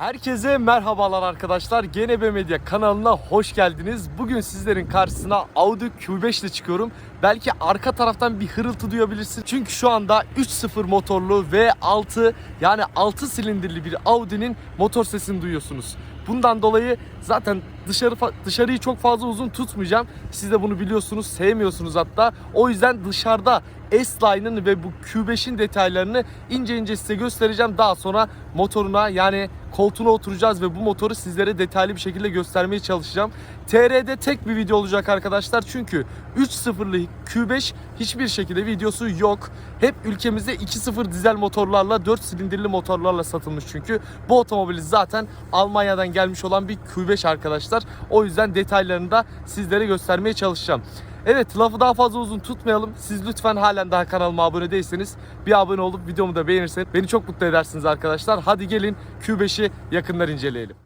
Herkese merhabalar arkadaşlar. GNB Medya kanalına hoş geldiniz. Bugün sizlerin karşısına Audi Q5 ile çıkıyorum. Belki arka taraftan bir hırıltı duyabilirsin. Çünkü şu anda 3.0 motorlu V6 yani 6 silindirli bir Audi'nin motor sesini duyuyorsunuz. Bundan dolayı zaten dışarı dışarıyı çok fazla uzun tutmayacağım. Siz de bunu biliyorsunuz, sevmiyorsunuz hatta. O yüzden dışarıda S-Line'ın ve bu Q5'in detaylarını ince ince size göstereceğim. Daha sonra motoruna yani koltuğuna oturacağız ve bu motoru sizlere detaylı bir şekilde göstermeye çalışacağım. TR'de tek bir video olacak arkadaşlar çünkü 3.0'lı Q5 hiçbir şekilde videosu yok. Hep ülkemizde 2.0 dizel motorlarla 4 silindirli motorlarla satılmış çünkü. Bu otomobili zaten Almanya'dan gelmiş olan bir Q5 arkadaşlar. O yüzden detaylarını da sizlere göstermeye çalışacağım. Evet lafı daha fazla uzun tutmayalım. Siz lütfen halen daha kanalıma abone değilseniz bir abone olup videomu da beğenirseniz beni çok mutlu edersiniz arkadaşlar. Hadi gelin Q5'i yakından inceleyelim.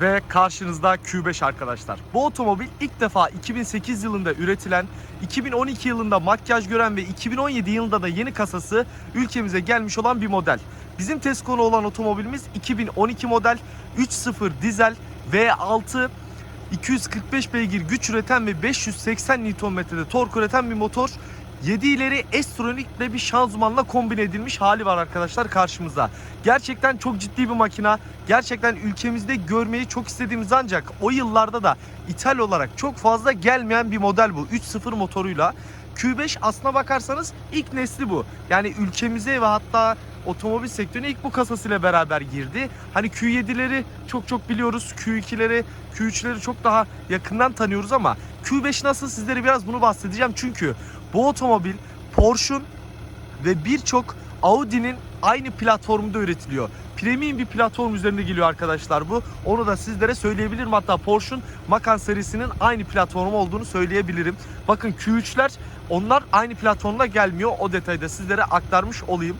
Ve karşınızda Q5 arkadaşlar. Bu otomobil ilk defa 2008 yılında üretilen, 2012 yılında makyaj gören ve 2017 yılında da yeni kasası ülkemize gelmiş olan bir model. Bizim test konu olan otomobilimiz 2012 model 3.0 dizel V6 245 beygir güç üreten ve 580 Nm'de tork üreten bir motor. 7 ileri S-Tronic'le bir şanzımanla kombine edilmiş hali var arkadaşlar karşımızda. Gerçekten çok ciddi bir makina. Gerçekten ülkemizde görmeyi çok istediğimiz ancak o yıllarda da ithal olarak çok fazla gelmeyen bir model bu. 3.0 motoruyla. Q5 aslına bakarsanız ilk nesli bu. Yani ülkemize ve hatta otomobil sektörüne ilk bu kasasıyla beraber girdi. Hani Q7'leri çok çok biliyoruz. Q2'leri, Q3'leri çok daha yakından tanıyoruz ama Q5 nasıl sizlere biraz bunu bahsedeceğim. Çünkü bu otomobil Porsche'un ve birçok Audi'nin aynı platformunda üretiliyor. Premium bir platform üzerinde geliyor arkadaşlar bu. Onu da sizlere söyleyebilirim. Hatta Porsche'un Macan serisinin aynı platformu olduğunu söyleyebilirim. Bakın Q3'ler onlar aynı platformda gelmiyor. O detayı da sizlere aktarmış olayım.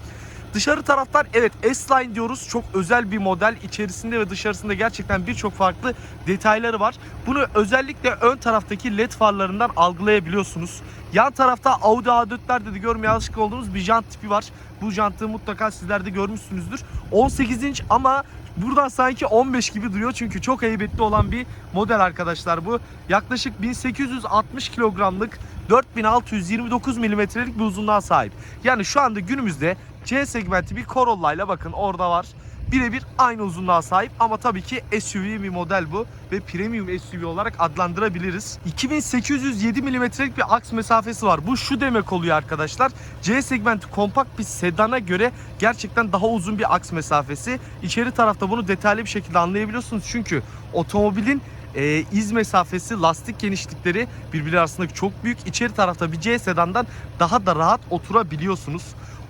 Dışarı taraftan evet S-Line diyoruz. Çok özel bir model. İçerisinde ve dışarısında gerçekten birçok farklı detayları var. Bunu özellikle ön taraftaki led farlarından algılayabiliyorsunuz. Yan tarafta Audi A4'lerde de görmeye alışık olduğumuz bir jant tipi var. Bu jantı mutlaka sizler de görmüşsünüzdür. 18 inç ama buradan sanki 15 gibi duruyor. Çünkü çok heybetli olan bir model arkadaşlar bu. Yaklaşık 1860 kilogramlık 4629 milimetrelik bir uzunluğa sahip. Yani şu anda günümüzde C segmenti bir Corolla ile bakın orada var. Birebir aynı uzunluğa sahip ama tabii ki SUV bir model bu ve premium SUV olarak adlandırabiliriz. 2807 milimetrelik bir aks mesafesi var. Bu şu demek oluyor arkadaşlar. C segmenti kompakt bir sedana göre gerçekten daha uzun bir aks mesafesi. İçeri tarafta bunu detaylı bir şekilde anlayabiliyorsunuz. Çünkü otomobilin e, iz mesafesi, lastik genişlikleri birbiri arasındaki çok büyük. İçeri tarafta bir C sedandan daha da rahat oturabiliyorsunuz.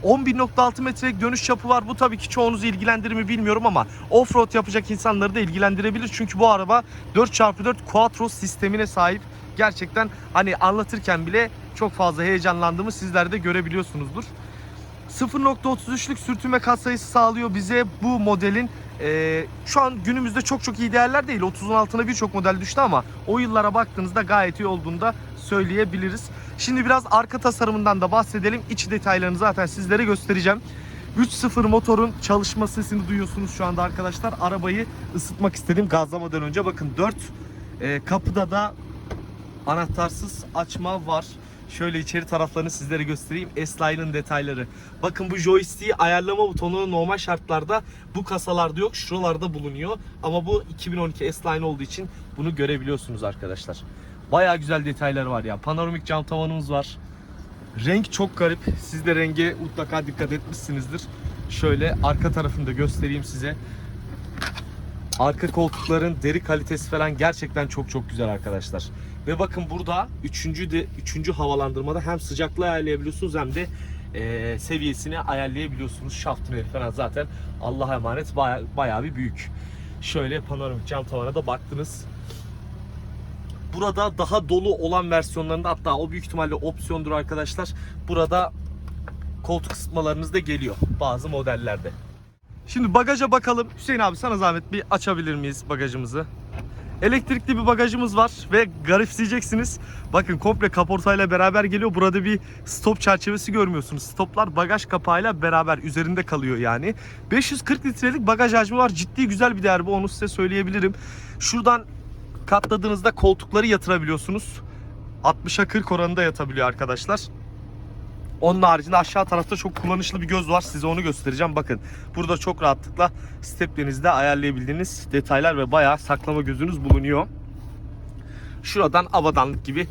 11.6 metrelik dönüş çapı var. Bu tabii ki çoğunuzu ilgilendirir mi bilmiyorum ama offroad yapacak insanları da ilgilendirebilir. Çünkü bu araba 4x4 Quattro sistemine sahip. Gerçekten hani anlatırken bile çok fazla heyecanlandığımı sizler de görebiliyorsunuzdur. 0.33'lük sürtünme katsayısı sağlıyor bize bu modelin e, şu an günümüzde çok çok iyi değerler değil. 30'un altına birçok model düştü ama o yıllara baktığınızda gayet iyi olduğunu da söyleyebiliriz. Şimdi biraz arka tasarımından da bahsedelim. İç detaylarını zaten sizlere göstereceğim. 3.0 motorun çalışma sesini duyuyorsunuz şu anda arkadaşlar. Arabayı ısıtmak istedim gazlamadan önce. Bakın 4 e, kapıda da anahtarsız açma var. Şöyle içeri taraflarını sizlere göstereyim. S-Line'ın detayları. Bakın bu joystick'i ayarlama butonu normal şartlarda bu kasalarda yok. Şuralarda bulunuyor. Ama bu 2012 S-Line olduğu için bunu görebiliyorsunuz arkadaşlar. Baya güzel detayları var ya. Panoramik cam tavanımız var. Renk çok garip. Siz de renge mutlaka dikkat etmişsinizdir. Şöyle arka tarafını da göstereyim size. Arka koltukların deri kalitesi falan gerçekten çok çok güzel arkadaşlar. Ve bakın burada üçüncü de üçüncü havalandırmada hem sıcaklığı ayarlayabiliyorsunuz hem de e, seviyesini ayarlayabiliyorsunuz. Şaft tüneli falan zaten Allah'a emanet baya, bayağı bir büyük. Şöyle panoramik cam tavana da baktınız. Burada daha dolu olan versiyonlarında hatta o büyük ihtimalle opsiyondur arkadaşlar. Burada koltuk ısıtmalarınız da geliyor bazı modellerde. Şimdi bagaja bakalım. Hüseyin abi sana zahmet bir açabilir miyiz bagajımızı? Elektrikli bir bagajımız var ve garipseyeceksiniz. Bakın komple kaportayla beraber geliyor. Burada bir stop çerçevesi görmüyorsunuz. Stoplar bagaj kapağıyla beraber üzerinde kalıyor yani. 540 litrelik bagaj hacmi var. Ciddi güzel bir değer bu onu size söyleyebilirim. Şuradan katladığınızda koltukları yatırabiliyorsunuz. 60'a 40 oranında yatabiliyor arkadaşlar. Onun haricinde aşağı tarafta çok kullanışlı bir göz var. Size onu göstereceğim. Bakın burada çok rahatlıkla steplerinizde ayarlayabildiğiniz detaylar ve bayağı saklama gözünüz bulunuyor. Şuradan abadanlık gibi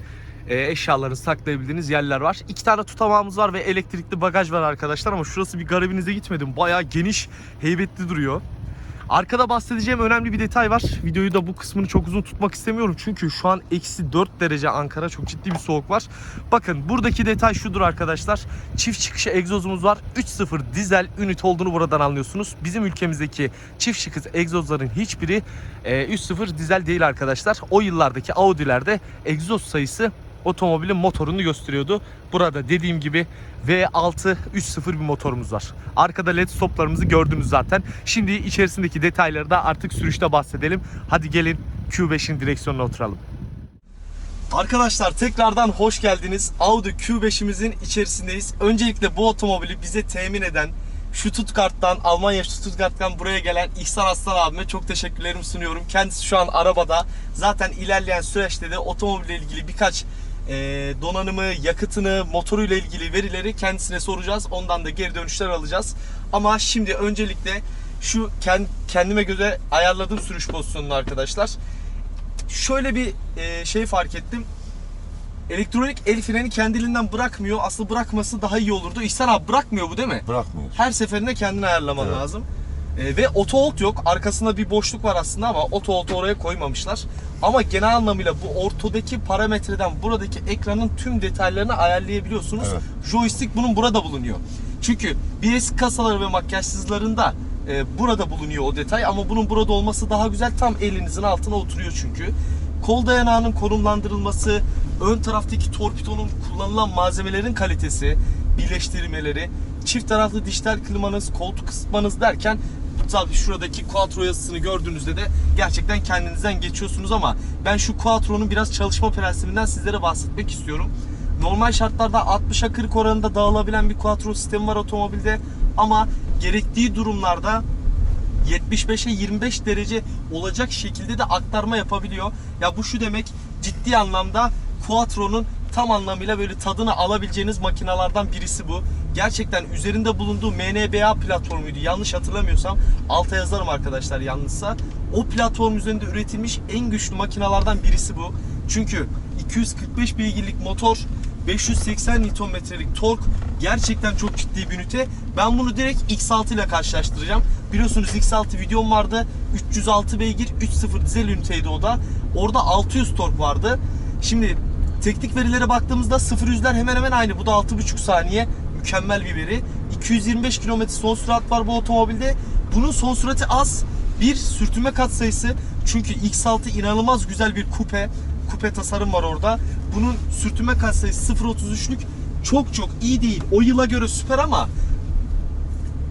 e, eşyalarınızı saklayabildiğiniz yerler var. İki tane tutamağımız var ve elektrikli bagaj var arkadaşlar ama şurası bir garibinize gitmedim. Bayağı geniş, heybetli duruyor. Arkada bahsedeceğim önemli bir detay var. Videoyu da bu kısmını çok uzun tutmak istemiyorum. Çünkü şu an eksi 4 derece Ankara. Çok ciddi bir soğuk var. Bakın buradaki detay şudur arkadaşlar. Çift çıkışı egzozumuz var. 3.0 dizel ünit olduğunu buradan anlıyorsunuz. Bizim ülkemizdeki çift çıkış egzozların hiçbiri e, 3.0 dizel değil arkadaşlar. O yıllardaki Audi'lerde egzoz sayısı otomobilin motorunu gösteriyordu. Burada dediğim gibi V6 3.0 bir motorumuz var. Arkada led stoplarımızı gördünüz zaten. Şimdi içerisindeki detayları da artık sürüşte bahsedelim. Hadi gelin Q5'in direksiyonuna oturalım. Arkadaşlar tekrardan hoş geldiniz. Audi Q5'imizin içerisindeyiz. Öncelikle bu otomobili bize temin eden Stuttgart'tan, Almanya Stuttgart'tan buraya gelen İhsan Aslan abime çok teşekkürlerimi sunuyorum. Kendisi şu an arabada. Zaten ilerleyen süreçte de otomobille ilgili birkaç e, donanımı, yakıtını, motoruyla ilgili verileri kendisine soracağız. Ondan da geri dönüşler alacağız. Ama şimdi öncelikle şu kend- kendime göre ayarladığım sürüş pozisyonunu arkadaşlar. Şöyle bir e, şey fark ettim. Elektronik el freni kendiliğinden bırakmıyor. Aslında bırakması daha iyi olurdu. İhsan abi bırakmıyor bu değil mi? Bırakmıyor. Her seferinde kendini ayarlaman Evet. lazım. E, ve auto hold yok. Arkasında bir boşluk var aslında ama auto hold oraya koymamışlar. Ama genel anlamıyla bu ortodaki parametreden buradaki ekranın tüm detaylarını ayarlayabiliyorsunuz. Evet. Joystick bunun burada bulunuyor. Çünkü BS kasaları ve makyajsızlarında e, burada bulunuyor o detay ama bunun burada olması daha güzel. Tam elinizin altına oturuyor çünkü. Kol dayanağının konumlandırılması, ön taraftaki torpidonun kullanılan malzemelerin kalitesi, birleştirmeleri, çift taraflı dijital klimanız, koltuk ısıtmanız derken tabii şuradaki Quattro yazısını gördüğünüzde de gerçekten kendinizden geçiyorsunuz ama ben şu Quattro'nun biraz çalışma prensibinden sizlere bahsetmek istiyorum. Normal şartlarda 60'a 40 oranında dağılabilen bir Quattro sistemi var otomobilde ama gerektiği durumlarda 75'e 25 derece olacak şekilde de aktarma yapabiliyor. Ya bu şu demek ciddi anlamda Quattro'nun tam anlamıyla böyle tadını alabileceğiniz makinalardan birisi bu. Gerçekten üzerinde bulunduğu MNBA platformuydu. Yanlış hatırlamıyorsam alta yazarım arkadaşlar yanlışsa. O platform üzerinde üretilmiş en güçlü makinalardan birisi bu. Çünkü 245 beygirlik motor 580 Nm'lik tork gerçekten çok ciddi bir ünite. Ben bunu direkt X6 ile karşılaştıracağım. Biliyorsunuz X6 videom vardı. 306 beygir 3.0 dizel üniteydi o da. Orada 600 tork vardı. Şimdi teknik verilere baktığımızda 0 yüzler hemen hemen aynı. Bu da 6.5 saniye. Mükemmel bir veri. 225 km son sürat var bu otomobilde. Bunun son sürati az. Bir sürtünme katsayısı. Çünkü X6 inanılmaz güzel bir kupe. Kupe tasarım var orada. Bunun sürtünme katsayısı 0.33'lük çok çok iyi değil. O yıla göre süper ama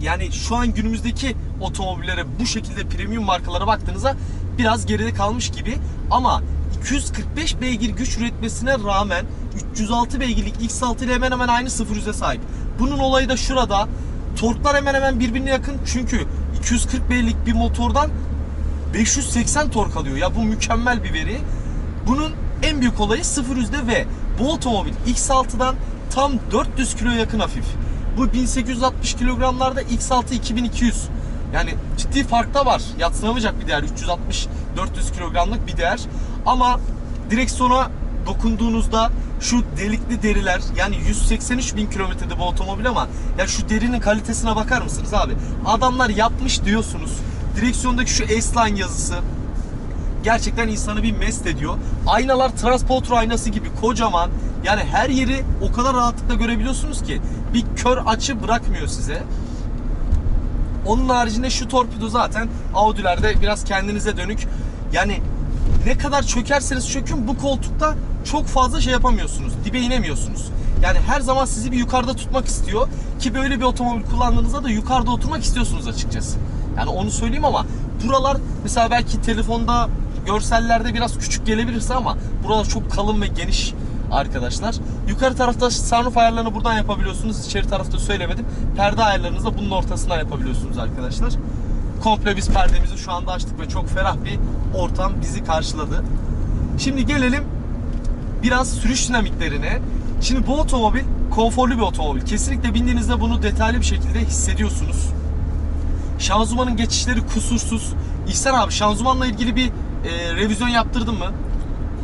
yani şu an günümüzdeki otomobillere bu şekilde premium markalara baktığınızda biraz geride kalmış gibi ama 245 beygir güç üretmesine rağmen 306 beygirlik X6 ile hemen hemen aynı 0 yüze sahip. Bunun olayı da şurada. Torklar hemen hemen birbirine yakın çünkü 240 beygirlik bir motordan 580 tork alıyor. Ya bu mükemmel bir veri. Bunun en büyük olayı 0 yüzde ve bu otomobil X6'dan tam 400 kilo yakın hafif. Bu 1860 kilogramlarda X6 2200. Yani ciddi fark da var. Yatsınamayacak bir değer. 360 400 kilogramlık bir değer. Ama direksiyona dokunduğunuzda şu delikli deriler yani 183 bin kilometrede bu otomobil ama ya şu derinin kalitesine bakar mısınız abi? Adamlar yapmış diyorsunuz. Direksiyondaki şu S-Line yazısı gerçekten insanı bir mest ediyor. Aynalar transporter aynası gibi kocaman. Yani her yeri o kadar rahatlıkla görebiliyorsunuz ki bir kör açı bırakmıyor size. Onun haricinde şu torpido zaten Audi'lerde biraz kendinize dönük. Yani ne kadar çökerseniz çökün bu koltukta çok fazla şey yapamıyorsunuz. Dibe inemiyorsunuz. Yani her zaman sizi bir yukarıda tutmak istiyor ki böyle bir otomobil kullandığınızda da yukarıda oturmak istiyorsunuz açıkçası. Yani onu söyleyeyim ama buralar mesela belki telefonda görsellerde biraz küçük gelebilirse ama buralar çok kalın ve geniş arkadaşlar. Yukarı tarafta sunroof ayarlarını buradan yapabiliyorsunuz. İçeri tarafta söylemedim. Perde ayarlarınızı da bunun ortasından yapabiliyorsunuz arkadaşlar. Komple biz perdemizi şu anda açtık ve çok ferah bir ortam bizi karşıladı. Şimdi gelelim biraz sürüş dinamiklerine. Şimdi bu otomobil konforlu bir otomobil. Kesinlikle bindiğinizde bunu detaylı bir şekilde hissediyorsunuz. Şanzımanın geçişleri kusursuz. İhsan abi şanzımanla ilgili bir e, revizyon yaptırdın mı?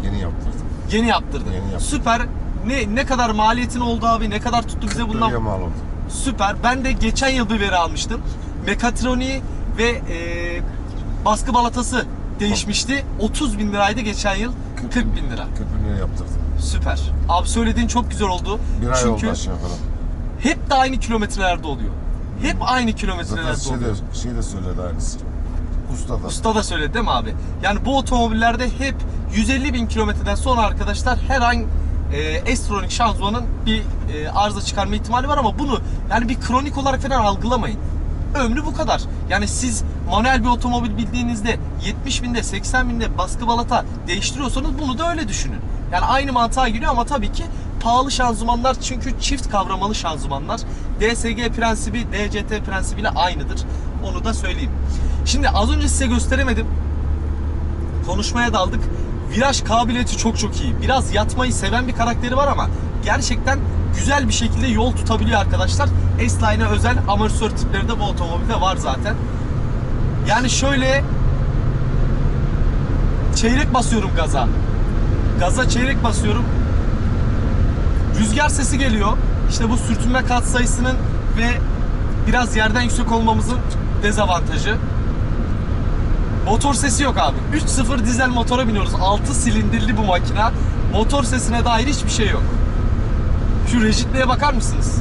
Yeni yaptırdım. Yeni yaptırdın. Yeni yaptım. Süper. Ne ne kadar maliyetin oldu abi? Ne kadar tuttu bize bundan? Mal oldu. Süper. Ben de geçen yıl bir veri almıştım. Mekatroniği ve e, baskı balatası değişmişti. 30 bin liraydı geçen yıl. 40 bin lira. 40 bin lira yaptırdım. Süper. Abi söylediğin çok güzel oldu. Bir ay Çünkü oldu aşağı yukarı. hep de aynı kilometrelerde oluyor. Hep aynı Zaten kilometrelerde şey oluyor. de, şey de söyledi aynısı. Usta da. Usta da söyledi değil mi abi? Yani bu otomobillerde hep 150 bin kilometreden sonra arkadaşlar her an e, S-Tronic şanzımanın bir e, arıza çıkarma ihtimali var ama bunu yani bir kronik olarak falan algılamayın. Ömrü bu kadar. Yani siz manuel bir otomobil bildiğinizde 70 binde 80 binde baskı balata değiştiriyorsanız bunu da öyle düşünün. Yani aynı mantığa giriyor ama tabii ki pahalı şanzımanlar çünkü çift kavramalı şanzımanlar. DSG prensibi DCT prensibiyle aynıdır. Onu da söyleyeyim. Şimdi az önce size gösteremedim. Konuşmaya daldık. Viraj kabiliyeti çok çok iyi. Biraz yatmayı seven bir karakteri var ama gerçekten güzel bir şekilde yol tutabiliyor arkadaşlar. S-Line'e özel amortisör tipleri de bu otomobilde var zaten. Yani şöyle çeyrek basıyorum gaza. Gaza çeyrek basıyorum. Rüzgar sesi geliyor. İşte bu sürtünme katsayısının ve biraz yerden yüksek olmamızın dezavantajı. Motor sesi yok abi. 3.0 dizel motora biniyoruz. 6 silindirli bu makina. Motor sesine dair hiçbir şey yok. Şu rejitliğe bakar mısınız?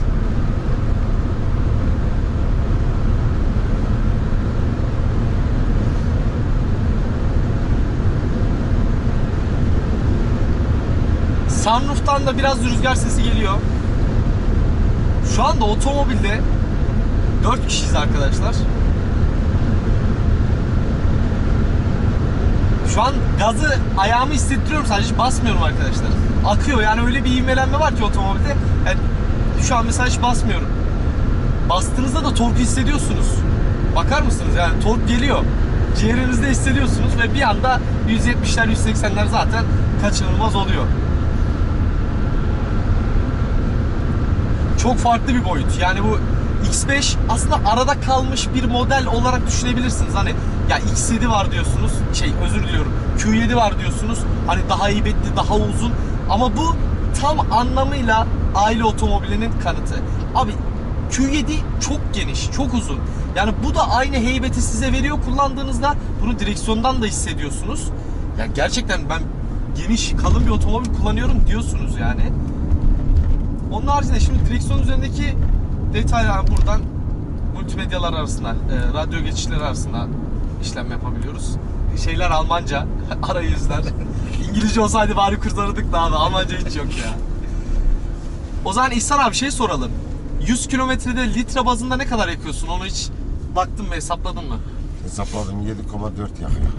Sunroof'tan da biraz rüzgar sesi geliyor. Şu anda otomobilde 4 kişiyiz arkadaşlar. Şu an gazı ayağımı hissettiriyorum sadece basmıyorum arkadaşlar. Akıyor yani öyle bir ivmelenme var ki otomobilde. Yani şu an mesela hiç basmıyorum. Bastığınızda da torku hissediyorsunuz. Bakar mısınız yani tork geliyor. Ciğerinizde hissediyorsunuz ve bir anda 170'ler 180'ler zaten kaçınılmaz oluyor. Çok farklı bir boyut. Yani bu X5 aslında arada kalmış bir model olarak düşünebilirsiniz. Hani ya X7 var diyorsunuz. Şey özür diliyorum. Q7 var diyorsunuz. Hani daha heybetli, daha uzun. Ama bu tam anlamıyla aile otomobilinin kanıtı. Abi Q7 çok geniş, çok uzun. Yani bu da aynı heybeti size veriyor kullandığınızda. Bunu direksiyondan da hissediyorsunuz. Ya gerçekten ben geniş, kalın bir otomobil kullanıyorum diyorsunuz yani. Onun haricinde şimdi direksiyon üzerindeki detaylar buradan multimedyalar arasında, e, radyo geçişleri arasında işlem yapabiliyoruz. Şeyler Almanca, arayüzler. İngilizce olsaydı bari kurtarırdık da abi. Almanca hiç yok ya. O zaman İhsan abi şey soralım. 100 kilometrede litre bazında ne kadar yakıyorsun? Onu hiç baktın mı, hesapladın mı? Hesapladım 7,4 yakıyor.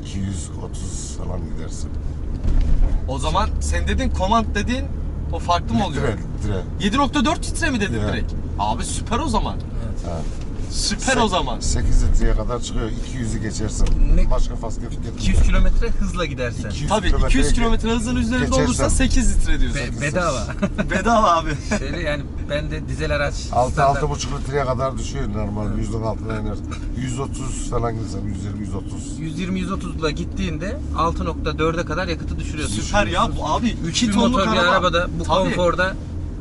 230 falan gidersin. O zaman sen dedin command dediğin o farklı mı oluyor? Litre, litre. 7.4 litre mi dedin Evet. direkt? Abi süper o zaman. Ha. Süper o zaman. 8 litreye kadar çıkıyor. 200'ü geçersin. Ne- Başka fazla getirmiyor. 200 kilometre hızla gidersen. 200 Tabii kilometreye 200 kilometre hızın üzerinde geçersem- olursa 8 litre diyorsun. Be- bedava. Bedava abi. Şöyle yani ben de dizel araç 6 standart- 6,5 litreye kadar düşüyor normal. 100'den altına iner. 130 falan gidersen 120 130. 120-130'la gittiğinde 6.4'e kadar yakıtı düşürüyorsun. Süper ya bu abi 2 3 tonluk motor bir araba. arabada bu Tabii. konforda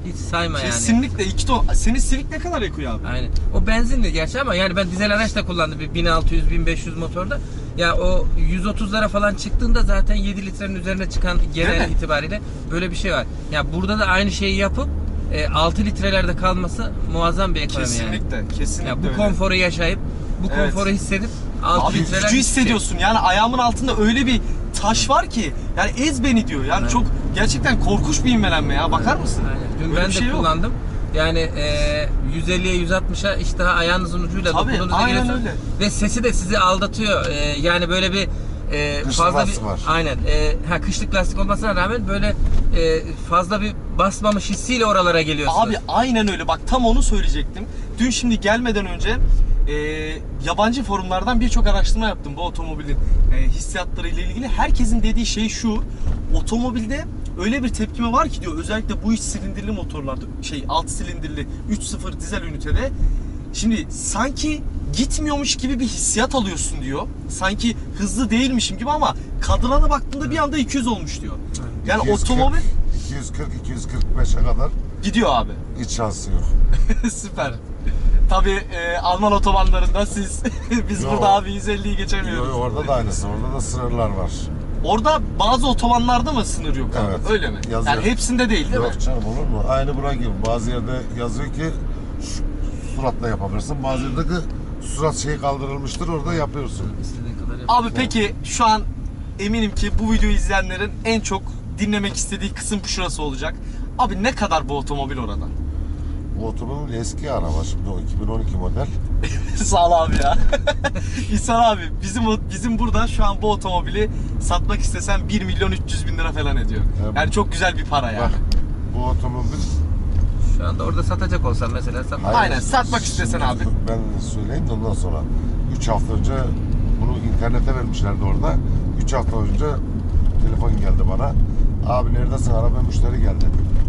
hiç sayma yani. Kesinlikle 2 ton. Senin Civic ne kadar yakıyor abi? Aynen. O benzinli gerçi ama yani ben dizel araç da kullandım bir 1600-1500 motorda. Ya o 130'lara falan çıktığında zaten 7 litrenin üzerine çıkan genel itibariyle böyle bir şey var. Ya burada da aynı şeyi yapıp e, 6 litrelerde kalması muazzam bir ekonomi yani. Kesinlikle. Kesinlikle Ya bu öyle. konforu yaşayıp bu Evet. konforu hissedip 6 Abi litreler gücü hissediyorsun. Yani ayağımın altında öyle bir taş var ki yani ez beni diyor. Yani Aynen. çok gerçekten korkunç bir inmelenme ya. Bakar mısın? Aynen. Dün Öyle ben bir de şey yok. kullandım. Yani e, 150'ye 160'a işte ayağınızın ucuyla Tabii, dokunduğunuzda aynen geliyorsunuz. öyle. Ve sesi de sizi aldatıyor. E, yani böyle bir e, Kışlık fazla bir var. aynen e, ha kışlık lastik olmasına rağmen böyle e, fazla bir basmamış hissiyle oralara geliyorsunuz. Abi aynen öyle. Bak tam onu söyleyecektim. Dün şimdi gelmeden önce e, yabancı forumlardan birçok araştırma yaptım bu otomobilin e, hissiyatları ile ilgili. Herkesin dediği şey şu. Otomobilde öyle bir tepkime var ki diyor özellikle bu 3 silindirli motorlarda şey 6 silindirli 3.0 dizel ünitede şimdi sanki gitmiyormuş gibi bir hissiyat alıyorsun diyor. Sanki hızlı değilmişim gibi ama kadrana baktığında bir anda 200 olmuş diyor. Yani 240, otomobil 240 245'e kadar gidiyor abi. hiç şansı yok. Süper. Tabii e, Alman otobanlarında siz biz Yo. burada abi 150'yi geçemiyoruz. Yo, orada da aynısı. Orada da sınırlar var. Orada bazı otobanlarda mı sınır yok abi? Evet. Öyle mi? Yazıyor. Yani hepsinde değil değil mi? Yok canım olur mu? Aynı buna gibi. Bazı yerde yazıyor ki şu suratla yapabilirsin. Bazı yerde ki surat şeyi kaldırılmıştır orada yapıyorsun. İstediğin kadar yap. Abi peki şu an eminim ki bu videoyu izleyenlerin en çok dinlemek istediği kısım şurası olacak. Abi ne kadar bu otomobil orada? Bu otomobil eski araba şimdi o 2012 model. Sağ ol abi ya. İhsan abi bizim o- bizim burada şu an bu otomobili satmak istesen 1 milyon 300 bin lira falan ediyor. Evet. Yani çok güzel bir para yani. Bak bu otomobil Şu anda orada satacak olsan mesela sat. Hayır, Aynen, satmak istesen şimdi abi. Ben söyleyeyim de ondan sonra 3 hafta önce bunu internete vermişlerdi orada. 3 hafta önce telefon geldi bana. Abi neredesin araba müşteri geldi.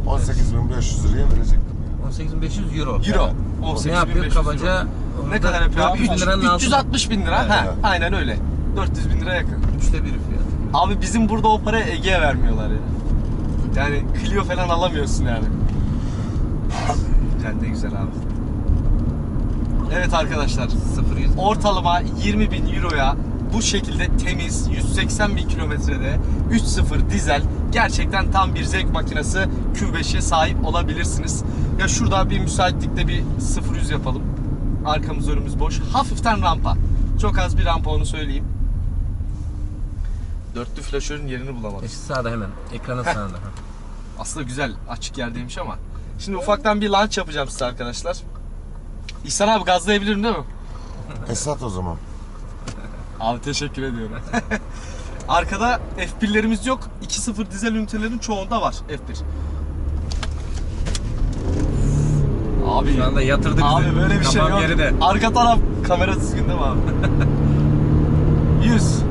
18.500 liraya verecektim. 18.500 euro. Euro. O ne yapıyor 18.500 kabaca? euro. Ne orada kadar yapıyor abi? 400 liranın altında. 360 bin lira. Evet. Ha, Evet. aynen öyle. 400 bin lira yakın. Üçte biri fiyat. Abi bizim burada o parayı Ege'ye vermiyorlar ya. Yani Clio falan alamıyorsun yani. Güzel de güzel abi. Evet arkadaşlar. 0 100. Ortalama 20 bin euroya bu şekilde temiz 180 bin kilometrede 3.0 dizel gerçekten tam bir zevk makinesi Q5'e sahip olabilirsiniz. Ya şurada bir müsaitlikte bir 0-100 yapalım. Arkamız önümüz boş. Hafiften rampa. Çok az bir rampa onu söyleyeyim. Dörtlü flaşörün yerini bulamadım. İşte sağda hemen. Ekranın Heh. sağında. Aslında güzel açık yerdeymiş ama. Şimdi ufaktan bir launch yapacağım size arkadaşlar. İhsan abi gazlayabilirim değil mi? Esat o zaman. Abi teşekkür ediyorum. Arkada F1'lerimiz yok. 2.0 dizel ünitelerin çoğunda var F1. Abi, Şu anda yatırdı bizi. abi böyle bir şey Kafam yok. geride. Arka taraf kamera düzgün değil mi abi? 100.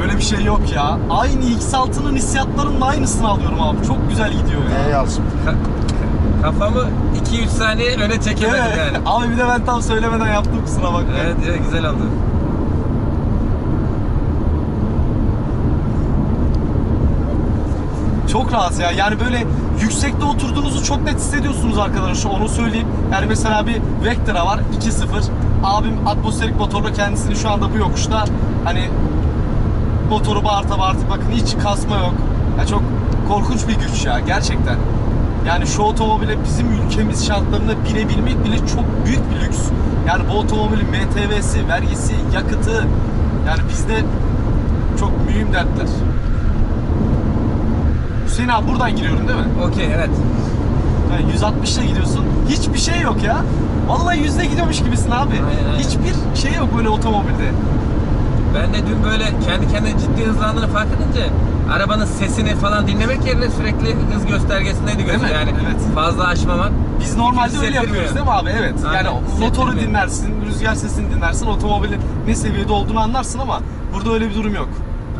Böyle bir şey yok ya. Aynı X6'nın hissiyatlarının aynısını alıyorum abi. Çok güzel gidiyor ya. Neye al şimdi? Kafamı 2-3 saniye öne çekemedim Evet. yani. Abi bir de ben tam söylemeden yaptım kusura bakma. Evet, evet güzel oldu. Çok rahat ya. Yani böyle yüksekte oturduğunuzu çok net hissediyorsunuz arkadaşlar. Onu söyleyeyim. Yani mesela bir Vectra var 2.0. Abim atmosferik motorla kendisini şu anda bu yokuşta hani motoru bağırta bağırta bakın hiç kasma yok. Ya çok korkunç bir güç ya gerçekten. Yani şu otomobile bizim ülkemiz şartlarında binebilmek bile çok büyük bir lüks. Yani bu otomobilin MTV'si, vergisi, yakıtı yani bizde çok mühim dertler. Hüseyin abi buradan giriyorum değil mi? Okey evet. Yani 160 ile gidiyorsun. Hiçbir şey yok ya. Vallahi yüzde gidiyormuş gibisin abi. Aynen, aynen. Hiçbir şey yok böyle otomobilde. Ben de dün böyle kendi kendine ciddi hızlandığını fark edince arabanın sesini falan dinlemek yerine sürekli hız göstergesindeydi gözüm yani. Evet. Fazla aşmamak. Biz normalde öyle yapıyoruz değil mi abi? Evet. Aynen, Yani motoru dinlersin, rüzgar sesini dinlersin, otomobilin ne seviyede olduğunu anlarsın ama burada öyle bir durum yok.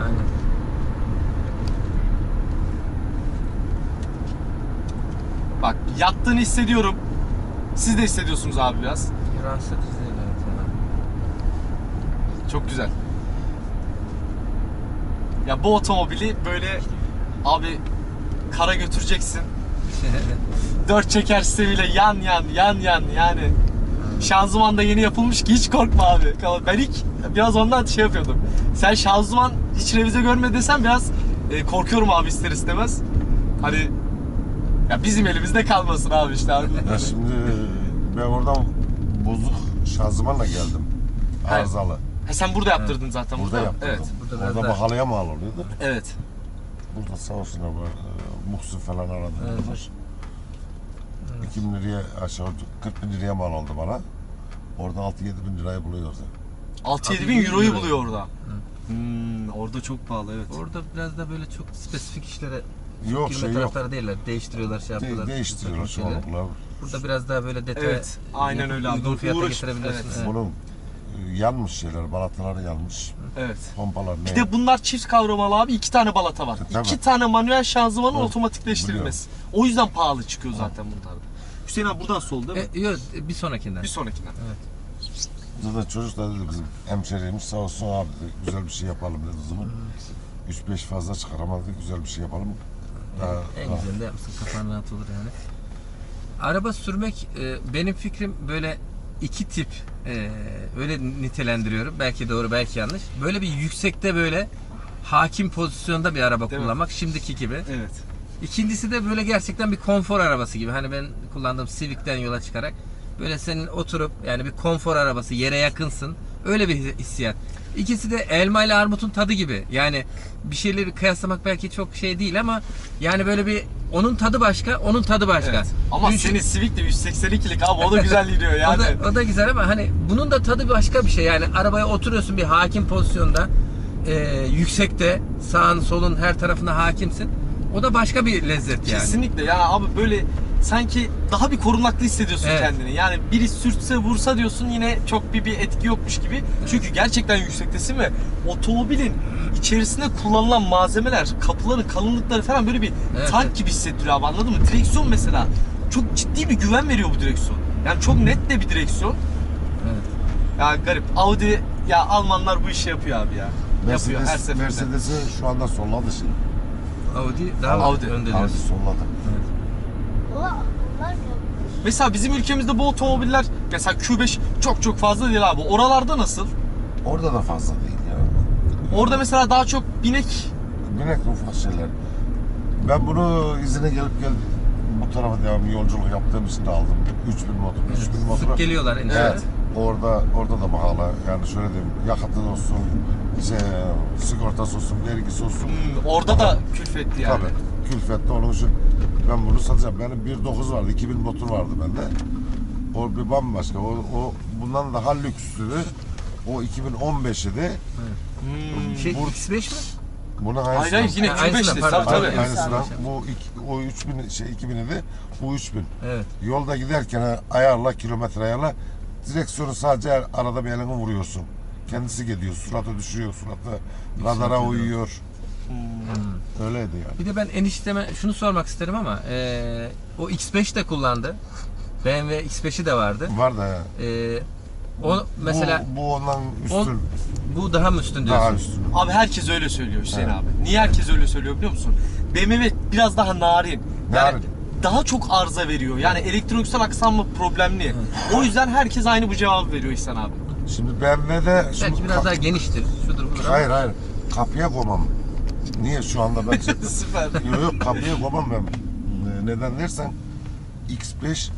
Aynen. Bak yattığını hissediyorum. Siz de hissediyorsunuz abi biraz. Rahatsız edici. Çok güzel. Ya bu otomobili böyle abi kara götüreceksin. Dört çeker sistemiyle yan yan yan yan yani. Şanzıman da yeni yapılmış ki hiç korkma abi. Ben ilk biraz ondan şey yapıyordum. Sen şanzıman hiç revize görme desen biraz e, korkuyorum abi ister istemez. Hani ya bizim elimizde kalmasın abi işte abi. Ya şimdi ben oradan bozuk şanzımanla geldim. Arızalı. Ha, sen burada yaptırdın zaten. Burada yaptım. Evet. Burada biraz Orada daha- bahalıya mal oluyordu. Evet. Burada sağ olsunlar var. e, Muhsin falan aradı. Evet. bunlar. 2000 liraya aşağı 40 bin liraya mal oldu bana. Orada 6-7 bin liraya buluyordu. 6-7 bin euroyu buluyor orada. Hmm, orada çok pahalı evet. Orada biraz da böyle çok spesifik işlere Yok girme şey yok. taraftarı değiller. Değiştiriyorlar, şey De- yapıyorlar. değiştiriyorlar şu Şeyleri. anlıklar. Burada biraz daha böyle detay Evet, aynen öyle abi. uygun fiyata Uğraş- getirebiliyorsun. evet. Evet. Bunun yanmış şeyler, balataları yanmış. Evet. Pompalar ne? Bir de bunlar çift kavramalı abi iki tane balata var. Tabii. İki tane manuel şanzımanın Evet, otomatikleştirilmesi. O yüzden pahalı çıkıyor zaten bunlar. Hüseyin abi buradan sol değil mi? E, yok bir sonrakinden. bir sonrakinden. Zaten çocuk da dedi bizim hemşeriymiş sağ olsun abi dedi, güzel bir şey yapalım dedi o zaman. 3-5 fazla çıkaramadık güzel bir şey yapalım. Daha, En daha- güzelini de yapmışsın kafan rahat olur yani. Araba sürmek e, benim fikrim böyle iki tip e, öyle nitelendiriyorum. Belki doğru belki yanlış. Böyle bir yüksekte böyle hakim pozisyonda bir araba Değil mi? kullanmak şimdiki gibi. Evet. İkincisi de böyle gerçekten bir konfor arabası gibi. Hani ben kullandığım Civic'ten yola çıkarak böyle senin oturup yani bir konfor arabası yere yakınsın. Öyle bir hissiyat. İkisi de elma ile armutun tadı gibi. Yani bir şeyleri kıyaslamak belki çok şey değil ama yani böyle bir onun tadı başka, onun tadı başka. Evet. Ama Dün- senin Civic de 182'lik abi o da güzel gidiyor yani. o, da, o da güzel ama hani bunun da tadı başka bir şey. Yani arabaya oturuyorsun bir hakim pozisyonda, e, yüksekte, sağın solun her tarafına hakimsin. O da başka bir lezzet yani. Kesinlikle yani abi böyle sanki daha bir korunaklı hissediyorsun Evet. kendini. Yani biri sürtse vursa diyorsun yine çok bir bir etki yokmuş gibi. Çünkü gerçekten yüksektesin ve otomobilin içerisinde kullanılan malzemeler, kapıların kalınlıkları falan böyle bir Evet, tank evet. gibi hissettiriyor abi anladın mı? Direksiyon mesela çok ciddi bir güven veriyor bu direksiyon. Yani çok net de bir direksiyon. Evet. Ya garip. Audi ya Almanlar bu işi yapıyor abi ya. yapıyor her Mercedes, seferinde. Mercedes'i şu anda solladı şimdi. Audi daha Audi. önde Audi solladı. Mı? Mesela bizim ülkemizde bu otomobiller mesela Q5 çok çok fazla değil abi. Oralarda nasıl? Orada da fazla değil ya. Orada mesela daha çok binek Binek ufak şeyler. Ben bunu izine gelip gel bu tarafa devam yolculuk yaptığım için de aldım. 3000 motor. 3000 motor. Sık geliyorlar enişte. Evet. Orada orada da pahalı. Yani şöyle diyeyim yakıtı olsun, şey, sigortası olsun, vergisi olsun. Hmm, orada da külfetli yani. Tabii. Külfetli onun için ben bunu satacağım. Benim 1.9 vardı, 2000 motor vardı bende. O bir bambaşka. O, o bundan daha lükstü. O 2015 idi. Hmm. Şey, Bur- X5 mi? Buna Hayır hayır yine Ha, aynısından, Q5'ti pardon, tabii tabii. Aynısından Aynısı. bu iki, o 3000 şey 2000 idi. Bu 3000. Evet. Yolda giderken ayarla kilometre ayarla direksiyonu sadece arada bir elini vuruyorsun. Kendisi gidiyor. Suratı düşürüyor. Suratı radara uyuyor. Hmm. Öyleydi yani. Bir de ben enişteme şunu sormak isterim ama eee, o X5 de kullandı. BMW X5'i de vardı. Var da Eee, o mesela bu, bu ondan üstün. bu daha mı üstün diyorsun? daha üstün. Abi herkes öyle söylüyor Hüseyin Evet. abi. Niye herkes öyle söylüyor biliyor musun? BMW biraz daha narin. Yani Narin. daha çok arıza veriyor. Yani elektroniksel aksamı problemli. O yüzden herkes aynı bu cevabı veriyor İhsan abi. Şimdi BMW'de Belki biraz daha geniştir. Şudur budur. Hayır hayır. Kapıya koymam. Niye şu anda ben Süper. Yok yok kapıya koymam ben. Ne- Neden dersen X5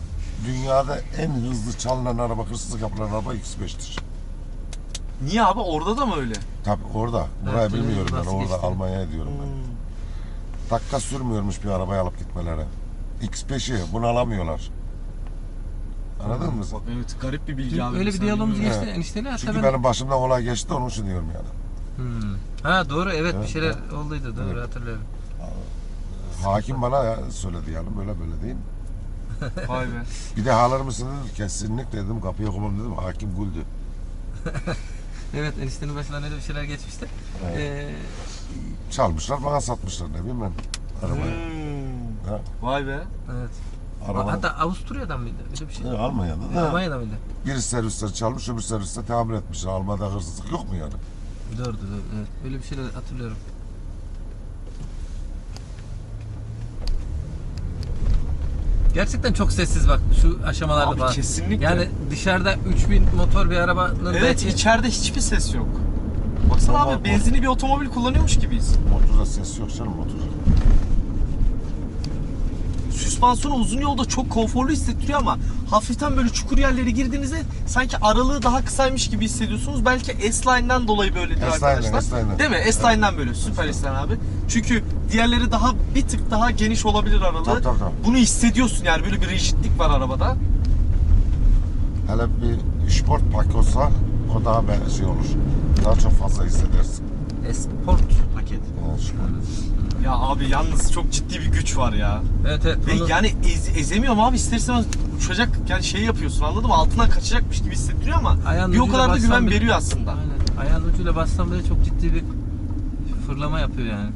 dünyada en hızlı çalınan araba, hırsızlık yapılan araba X5'tir. Niye abi orada da mı öyle? Tabi orada. Burayı Evet, bilmiyorum ben. nasıl Orada geçti? Almanya'ya diyorum ben. Dakika sürmüyormuş bir arabayı alıp gitmeleri. X5'i bunu alamıyorlar. Anladın mı? Evet garip bir bilgi Dün abi. öyle bir diyalogumuz geçti enişteyle hatta Çünkü ben... benim başımdan olay geçti onun için diyorum yani. Hmm. Ha doğru evet, bir Evet, şeyler evet. olduydu doğru Evet. hatırlıyorum. Hakim bana ya- söyledi yani böyle böyle değil. Vay be. Bir de halar mısın dedim kesinlikle dedim kapıya koymam dedim hakim güldü. Evet eniştenin başından öyle bir şeyler geçmişti. Evet. Ee, Çalmışlar bana satmışlar ne bileyim ben arabayı. Hmm. Ha, Vay be. evet. Araba. Hatta Avusturya'dan mıydı? Öyle bir şey. Ne, Almanya'da da Almanya'da mıydı? bir serviste çalmış öbür serviste tamir etmişler. Almanya'da hırsızlık yok mu yani? Doğru doğru. Evet. Öyle bir şeyler hatırlıyorum. Gerçekten çok sessiz bak şu aşamalarda Abi falan. kesinlikle. Yani dışarıda 3000 motor bir arabanın Evet belki içeride hiçbir ses yok. Baksana abi benzinli bir otomobil kullanıyormuş gibiyiz. Motorda ses yok canım motorda. Süspansiyonu uzun yolda çok konforlu hissettiriyor ama hafiften böyle çukur yerlere girdiğinizde sanki aralığı daha kısaymış gibi hissediyorsunuz. Belki S-Line'den dolayı böyledir arkadaşlar. S-Line'den. Değil mi? S-Line'den böyle. Süper S-Line abi. Çünkü diğerleri daha bir tık daha geniş olabilir aralığı. Tabii, tabii, tabii. Bunu hissediyorsun yani böyle bir rigidlik var arabada. Hele bir sport paket olsa o daha be- şey olur. Daha çok fazla hissedersin. Esport paket. Yani spor. Ya abi yalnız çok ciddi bir güç var ya. Evet evet. Ve bunu- yani ez, ezemiyorum abi ister istemez uçacak yani şey yapıyorsun anladın mı? Altından kaçacakmış gibi hissettiriyor ama Ayağın bir o ucuyla kadar da bassan güven bile- veriyor aslında. Aynen. Ayağın ucuyla bassam bile çok ciddi bir fırlama yapıyor yani.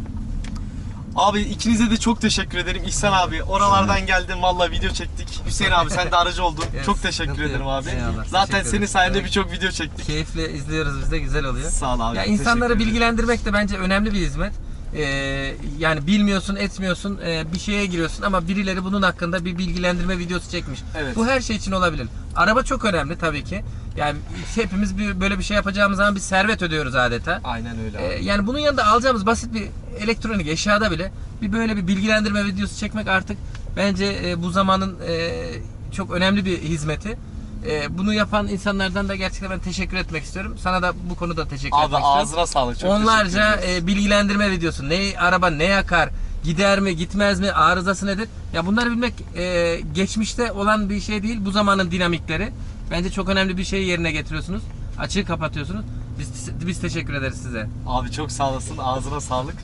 Abi ikinize de çok teşekkür ederim İhsan abi. Oralardan geldin valla video çektik. Hüseyin abi sen de aracı oldun. Evet, çok teşekkür sıkıntı ederim yok. abi. Eyvallah, Zaten teşekkür senin ederim. sayende Evet. birçok video çektik. Keyifle izliyoruz biz de güzel oluyor. Sağ ol abi. Ya teşekkür insanları ederim. bilgilendirmek de bence önemli bir hizmet. Ee, yani bilmiyorsun, etmiyorsun, ee, bir şeye giriyorsun ama birileri bunun hakkında bir bilgilendirme videosu çekmiş. Evet. Bu her şey için olabilir. Araba çok önemli tabii ki. Yani hepimiz bir, böyle bir şey yapacağımız zaman bir servet ödüyoruz adeta. Aynen öyle Ee, yani bunun yanında alacağımız basit bir elektronik eşyada bile bir böyle bir bilgilendirme videosu çekmek artık bence e, bu zamanın e, çok önemli bir hizmeti. E, bunu yapan insanlardan da gerçekten ben teşekkür etmek istiyorum. Sana da bu konuda teşekkür Abi etmek istiyorum. ağzına sağlık. Çok teşekkür Onlarca ederiz. e, bilgilendirme videosu. Ne araba ne yakar, gider mi, gitmez mi, arızası nedir? Ya bunları bilmek e, geçmişte olan bir şey değil. Bu zamanın dinamikleri. Bence çok önemli bir şeyi yerine getiriyorsunuz. Açığı kapatıyorsunuz. Biz biz teşekkür ederiz size. Abi çok sağ olasın. Ağzına sağlık.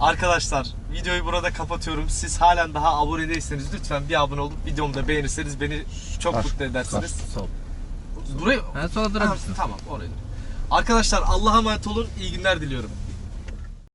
Arkadaşlar videoyu burada kapatıyorum. Siz halen daha abone değilseniz lütfen bir abone olup videomu da beğenirseniz beni çok Kaç, mutlu edersiniz. Sol. Burayı Ha, sola durabilirsin. tamam oraya. Arkadaşlar Allah'a emanet olun. İyi günler diliyorum.